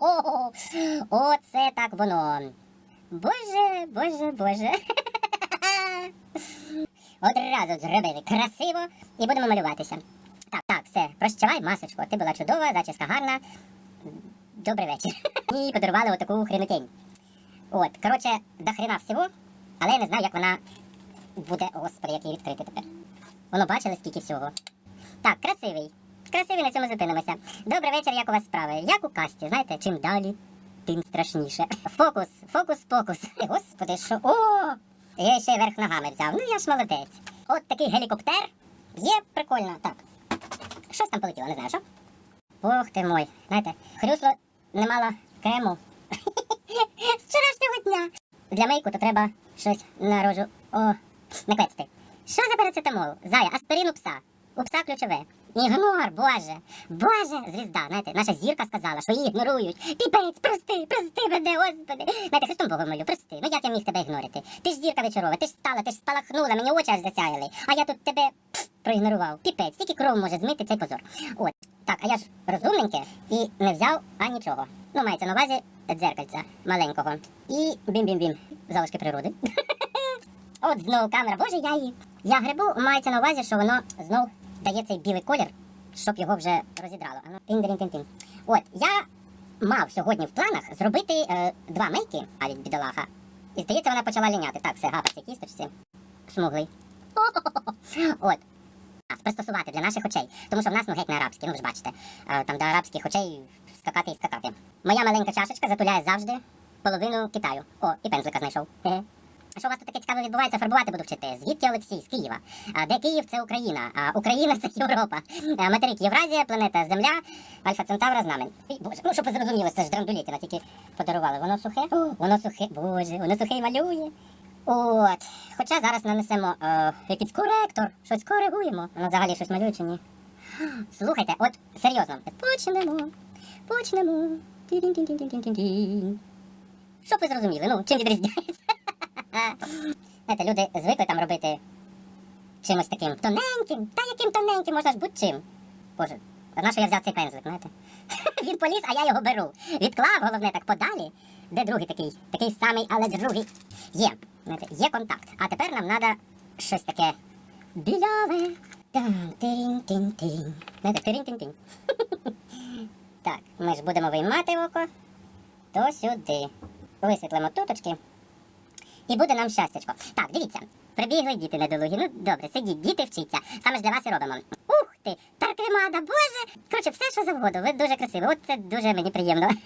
О, Оце так воно. Боже, боже, боже. Одразу зробили красиво і будемо малюватися. Так, так, все, прощавай, масочко. Ти була чудова, зачіска гарна. Добрий вечір. І подарували отаку хренотень. От, коротше, до хрена всього, але я не знаю, як вона буде. Господи, як її відкрити тепер. Воно бачили, скільки всього. Так, красивий. Красивий на цьому зупинимося. Добрий вечір, як у вас справи? Як у касті, знаєте, чим далі, тим страшніше. Фокус, фокус, покус. Господи, що. О! Я ще й верх ногами взяв. Ну я ж молодець. От такий гелікоптер. Є прикольно. Так. Щось там полетіло, не знаю, що? Ох ти мой. Знаєте, хрюсло не мало крему. З вчорашнього дня. Для мейку то треба щось на рожу. О, наквецти. Що за парацетамол? Зая, аспирин у пса. У пса ключове. Ігнор, боже, боже, звізда, знаєте, наша зірка сказала, що її ігнорують. Піпець, прости, прости мене, господи. Знаєте, Христом Богом молю, прости. Ну як я міг тебе ігнорити? Ти ж зірка вечорова, ти ж стала, ти ж спалахнула, мені очі аж засяяли. А я тут тебе пф, проігнорував. Піпець, тільки кров може змити цей позор. От. Так, а я ж розумненьке і не взяв а нічого. Ну, мається на увазі дзеркальця маленького. І бім-бім-бім. Залишки природи. От знову камера, боже, я її. Я грибу, мається на увазі, що воно знов дає цей білий колір, щоб його вже розідрало. Ано, тин-дин-тин-тин. От, я мав сьогодні в планах зробити е, два мейки, а від бідолаха. І здається, вона почала ліняти. Так, все гапа, ці кісточці. Смуглий. От. Пристосувати для наших очей. Тому що в нас ну геть не арабські, ну ви ж бачите. Е, Там до арабських очей скакати і скакати. Моя маленька чашечка затуляє завжди половину Китаю. О, і пензлика знайшов. Ге. А що у вас тут таке цікаве відбувається? Фарбувати буду вчити. Звідки Олексій? З Києва. А де Київ? Це Україна. А Україна це Європа. А, материк Євразія, планета Земля, Альфа Центавра знамень. Ой, Боже, ну щоб ви зрозуміли, це ж драндулітина тільки подарували. Воно сухе? О, воно сухе, боже, воно сухе і малює. От. Хоча зараз нанесемо е, якийсь коректор, щось коригуємо. Воно взагалі щось малює чи ні? Слухайте, от серйозно. Почнемо. Почнемо. Щоб ви зрозуміли, ну, чим відрізняється. Знаєте, люди звикли там робити чимось таким тоненьким. Та яким тоненьким можна ж будь-чим. Боже, на що я взяв цей пензлик, знаєте? Він поліз, а я його беру. Відклав, головне, так подалі. Де другий такий? Такий самий, але другий. Є. Знаєте, є контакт. А тепер нам треба щось таке біляве. Тирінь-тінь-тінь. Знаєте, тирінь-тінь-тінь. Так, ми ж будемо виймати око. То сюди. Висвітлимо туточки. І буде нам щастячко. Так, дивіться, прибігли діти недолугі. Ну добре, сидіть, діти вчіться. Саме ж для вас і робимо. Ух ти! Тарквімада, боже! Коротше, все, що завгодно. Ви дуже красиві. От це дуже мені приємно.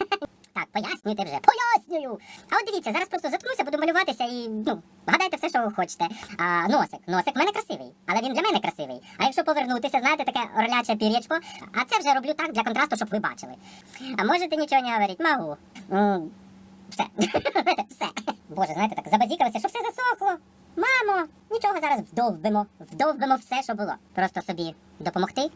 Так, пояснюйте вже. Пояснюю. А от дивіться, зараз просто заткнуся, буду малюватися і ну, гадайте все, що ви хочете. А, носик. Носик в мене красивий, але він для мене красивий. А якщо повернутися, знаєте, таке орляче пір'ячко, а це вже роблю так для контрасту, щоб ви бачили. А можете нічого не говорити? Могу. Все. все. Боже, знаєте, так забазікалися, що все засохло. Мамо, нічого зараз вдовбимо. Вдовбимо все, що було. Просто собі допомогти.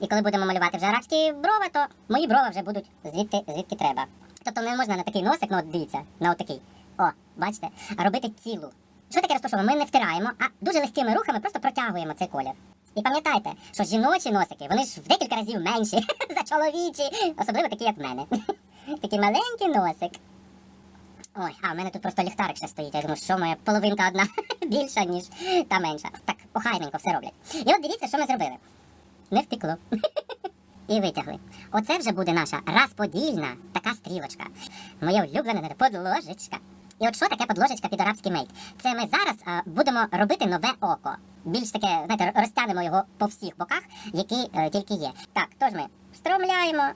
І коли будемо малювати вже арабські брова, то мої брова вже будуть звідти, звідки треба. Тобто не можна на такий носик, ну от дивіться, на отакий. О, бачите, а робити цілу. Що таке розташовано? Ми не втираємо, а дуже легкими рухами просто протягуємо цей колір. І пам'ятайте, що жіночі носики, вони ж в декілька разів менші за чоловічі, особливо такі, як в мене. Такий маленький носик. Ой, а в мене тут просто ліхтарик ще стоїть. Я думаю, що моя половинка одна більша, ніж та менша. Так, охайненько все роблять. І от дивіться, що ми зробили. Не втекло. І витягли. Оце вже буде наша розподільна така стрілочка. Моя улюблена подложечка. І от що таке подложечка під арабський мейк? Це ми зараз а, будемо робити нове око. Більш таке, знаєте, розтягнемо його по всіх боках, які е, тільки є. Так, тож ми встромляємо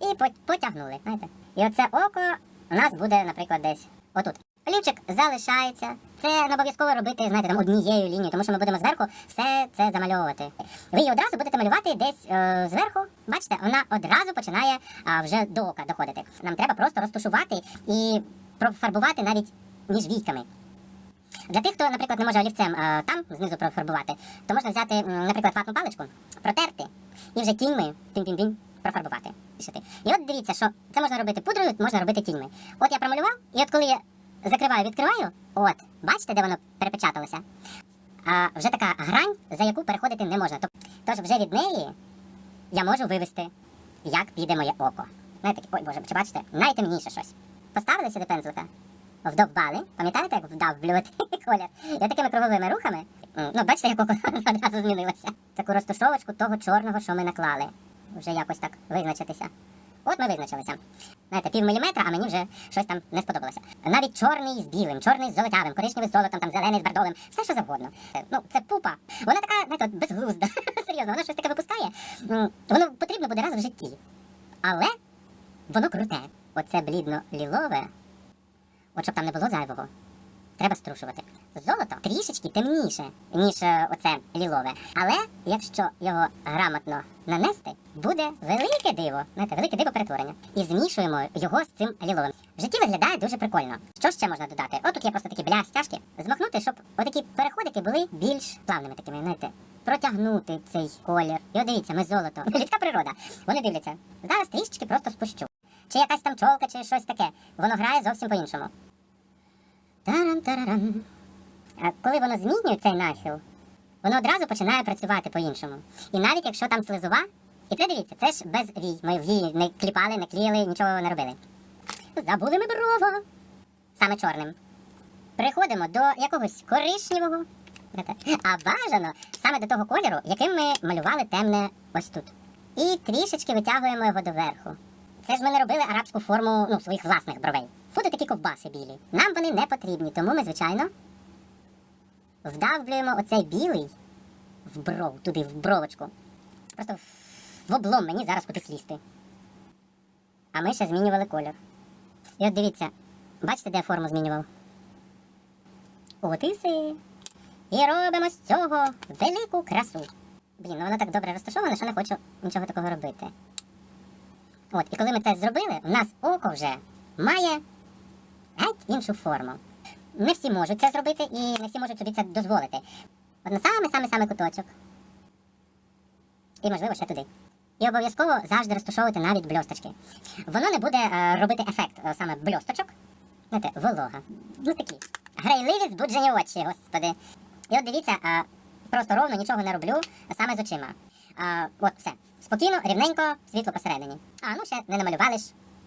і потягнули. Знаєте. І оце око у нас буде, наприклад, десь отут. Олівчик залишається. Це не обов'язково робити, знаєте, там однією лінією, тому що ми будемо зверху все це замальовувати. Ви її одразу будете малювати десь е, зверху. Бачите, вона одразу починає а, вже до ока доходити. Нам треба просто розташувати і профарбувати навіть між війками. Для тих, хто, наприклад, не може олівцем е, там знизу профарбувати, то можна взяти, наприклад, ватну паличку, протерти і вже кіньми тінь-тінь-тінь профарбувати. Пишете. І от дивіться, що це можна робити пудрою, можна робити кіньми. От я промалював, і от коли я закриваю, відкриваю, от, бачите, де воно перепечаталося? А вже така грань, за яку переходити не можна. Тож вже від неї я можу вивести, як піде моє око. знаєте, ой, боже, чи бачите, найтемніше щось. Поставили сюди пензлика, вдовбали. Пам'ятаєте, як вдавблювати колір? Я такими круговими рухами. Ну, бачите, як око одразу змінилося. Таку розташовочку того чорного, що ми наклали. Вже якось так визначитися. От ми визначилися. Знаєте, пів міліметра, а мені вже щось там не сподобалося. Навіть чорний з білим, чорний з золотявим, коричневий з золотом, там зелений з бордовим, все що завгодно. Ну, це пупа. Вона така, знаєте, безглузда. Серйозно, вона щось таке випускає. Воно потрібно буде раз в житті. Але воно круте. Оце блідно-лілове. От щоб там не було зайвого. Треба струшувати. Золото трішечки темніше, ніж е, оце лілове. Але якщо його грамотно нанести, буде велике диво. Знаєте, велике диво перетворення. І змішуємо його з цим ліловим. В житті виглядає дуже прикольно. Що ще можна додати? От є просто такі блястяшки. Змахнути, щоб отакі переходики були більш плавними такими, знаєте. Протягнути цей колір. І от дивіться, ми золото. Людська природа. Вони дивляться. Зараз трішечки просто спущу. Чи якась там чолка, чи щось таке. Воно грає зовсім по-іншому. Тарам-тарарам. А коли воно змінює цей нахил, воно одразу починає працювати по-іншому. І навіть якщо там слизова, і це дивіться, це ж без вій. Ми вії не кліпали, не клеїли, нічого не робили. Забули ми брова. Саме чорним. Приходимо до якогось коричневого. А бажано саме до того кольору, яким ми малювали темне ось тут. І трішечки витягуємо його доверху. Це ж ми не робили арабську форму ну, своїх власних бровей. Будуть такі ковбаси білі. Нам вони не потрібні, тому ми, звичайно, вдавлюємо оцей білий в бров, туди, в бровочку. Просто в облом мені зараз кудись лізти. А ми ще змінювали колір. І от дивіться, бачите, де я форму змінював? От і. І робимо з цього велику красу. Блін, ну воно так добре розташоване, що не хочу нічого такого робити. От, і коли ми це зробили, у нас око вже має геть іншу форму. Не всі можуть це зробити і не всі можуть собі це дозволити. От на саме-саме-саме куточок. І, можливо, ще туди. І обов'язково завжди розташовувати навіть бльосточки. Воно не буде е, робити ефект е, саме бльосточок. Знаєте, волога. Ну такі. Грайливі збуджені очі, господи. І от дивіться, е, просто ровно нічого не роблю саме з очима. Е, от все. Спокійно, рівненько, світло посередині. А, ну ще не намалювали ж.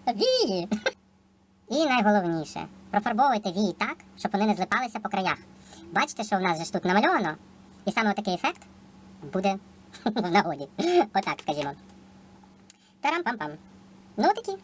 Вії! І найголовніше, профарбовуйте вії так, щоб вони не злипалися по краях. Бачите, що в нас же ж тут намальовано, і саме такий ефект буде в нагоді. Отак, скажімо. Тарам-пам-пам. Ну, такі.